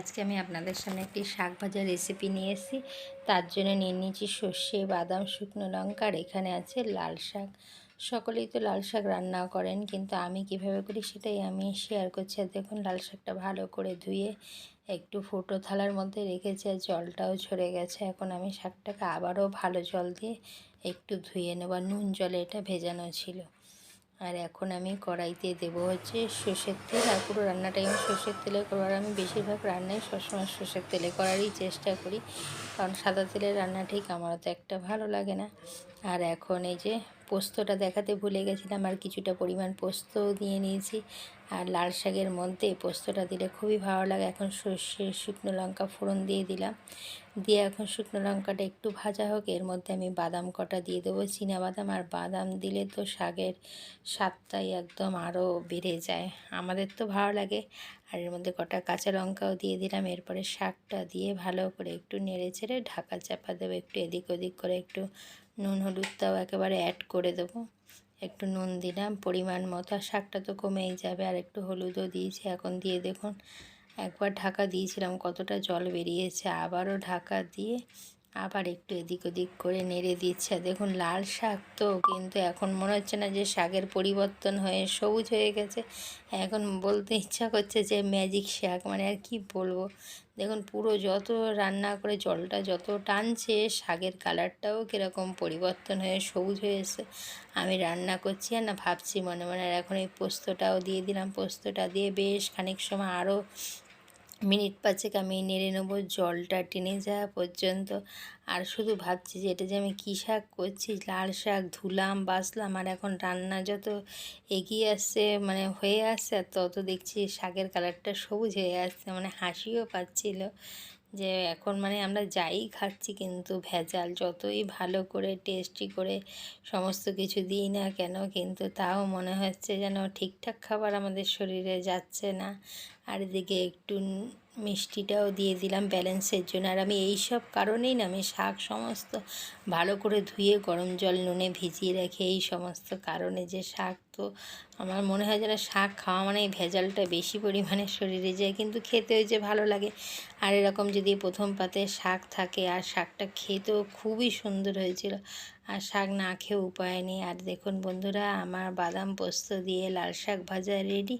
আজকে আমি আপনাদের সামনে একটি শাক ভাজার রেসিপি নিয়ে এসেছি। তার জন্য নিয়ে নিয়েছি সর্ষে, বাদাম, শুকনো লঙ্কা আর এখানে আছে লাল শাক। সকলেই তো লাল শাক রান্না করেন, কিন্তু আমি কীভাবে করি সেটাই আমি শেয়ার করছি। আর দেখুন, লাল শাকটা ভালো করে ধুয়ে একটু ফুটো থালার মধ্যে রেখেছি আর জলটাও ঝরে গেছে। এখন আমি শাকটাকে আবারও ভালো জল দিয়ে একটু ধুয়ে নেব। নুন জলে এটা ভেজানো ছিল। আর এখন আমি কড়াইতে দেবো হচ্ছে সর্ষের তেল, আর পুরো রান্নাটাই আমি সর্ষের তেলে করবার আমি বেশিরভাগ রান্নাই সবসময় সর্ষের তেলে করারই চেষ্টা করি, কারণ সাদা তেলের রান্না ঠিক আমার তো একটা ভালো লাগে না। আর এখন এই যে পোস্তটা দেখাতে ভুলে গেছিলাম আর কিছুটা পরিমাণ পোস্তও দিয়ে নিয়েছি। আর লাল শাকের মধ্যে পোস্তটা দিলে খুবই ভালো লাগে। এখন সর্ষে, শুকনো লঙ্কা ফোড়ন দিয়ে দিলাম। দিয়ে এখন শুকনো লঙ্কাটা একটু ভাজা হোক, এর মধ্যে আমি বাদাম কটা দিয়ে দেবো। বাদাম আর বাদাম দিলে তো শাকের স্বাদটাই একদম আরও বেড়ে যায়। আমাদের তো ভালো লাগে। আর এর মধ্যে কটা কাঁচা লঙ্কাও দিয়ে দিলাম। এরপরে শাকটা দিয়ে ভালো করে একটু নেড়ে ছেড়ে ঢাকা চাপা দেবো। একটু এদিক ওদিক করে একটু নুন হলুদটাও একেবারে অ্যাড করে দেব। একটু নুন দিলাম, পরিমাণ মতো। আর শাকটা তো কমেই যাবে, আর একটু হলুদও দিয়েছি। এখন দিয়ে দেখুন, একবার ঢাকা দিয়েছিলাম, কতটা জল বেরিয়েছে। আবারও ঢাকা দিয়ে আবার একটু এদিক ওদিক করে নেড়ে দিচ্ছে। দেখুন, লাল শাক তো কিন্তু এখন মনে হচ্ছে না যে শাকের পরিবর্তন হয়ে সবুজ হয়ে গেছে। এখন বলতে ইচ্ছা করছে যে ম্যাজিক শাক মানে আর কি বলব? দেখুন, পুরো যত রান্না করে জলটা যত টানছে, শাকের কালারটাও কীরকম পরিবর্তন হয়ে সবুজ হয়ে এসে আমি রান্না করছি আর না, ভাবছি মনে মনে। আর এখন এই পোস্তটাও দিয়ে দিলাম। পোস্তটা দিয়ে বেশ খানিক সময় আরও মিনিট পাঁচেক আমি নেড়ে নেব, জলটা টেনে যাওয়া পর্যন্ত। আর শুধু ভাবছি যে এটা যে আমি কী শাক করছি, লাল শাক, ধুলাম, বাসলাম, আর এখন রান্না যত এগিয়ে আসছে মানে হয়ে আসছে, আর তত দেখছি শাকের কালারটা সবুজ হয়ে আসছে মানে হাসিও পাচ্ছিল। যে এখন মানে আমরা যাই খাচ্ছি কিন্তু ভেজাল, যতই ভালো করে টেস্টি করে সমস্ত কিছু দিই না কেন, কিন্তু তাও মনে হচ্ছে যেন ঠিকঠাক খাবার আমাদের শরীরে যাচ্ছে না। আর এদিকে একটু মিষ্টিটাও দিয়ে দিলাম ব্যালেন্সের জন্য। আর আমি এই সব কারণেই না, আমি শাক সমস্ত ভালো করে ধুয়ে গরম জল নুনে ভিজিয়ে রাখি এই সমস্ত কারণে যে শাক তো আমার মনে হয় যেন শাক খাওয়া মানে ভেজালটা বেশি পরিমাণে শরীরে যায়, কিন্তু খেতে ওই যে ভালো লাগে। আর এরকম যদি প্রথম পাতে শাক থাকে, আর শাকটা খেতেও খুবই সুন্দর হয়েছিল। আর শাক না খেয়ে উপায় নেই। আর দেখুন বন্ধুরা, আমার বাদাম পোস্ত দিয়ে লাল শাক ভাজা রেডি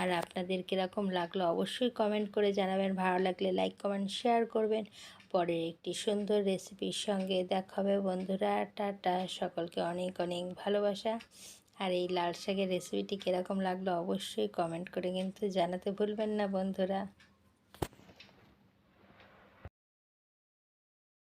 আর আপনাদের কীরকম লাগল অবশ্যই কমেন্ট করে জানাবেন। ভালো লাগলে লাইক কমেন্ট শেয়ার করবেন। পরের একটি সুন্দর রেসিপির সঙ্গে দেখা হবে বন্ধুরা। টাটা, সকলকে অনেক অনেক ভালোবাসা। আর এই লাল শাকের রেসিপিটি কীরকম লাগল অবশ্যই কমেন্ট করে কিন্তু জানাতে ভুলবেন না বন্ধুরা।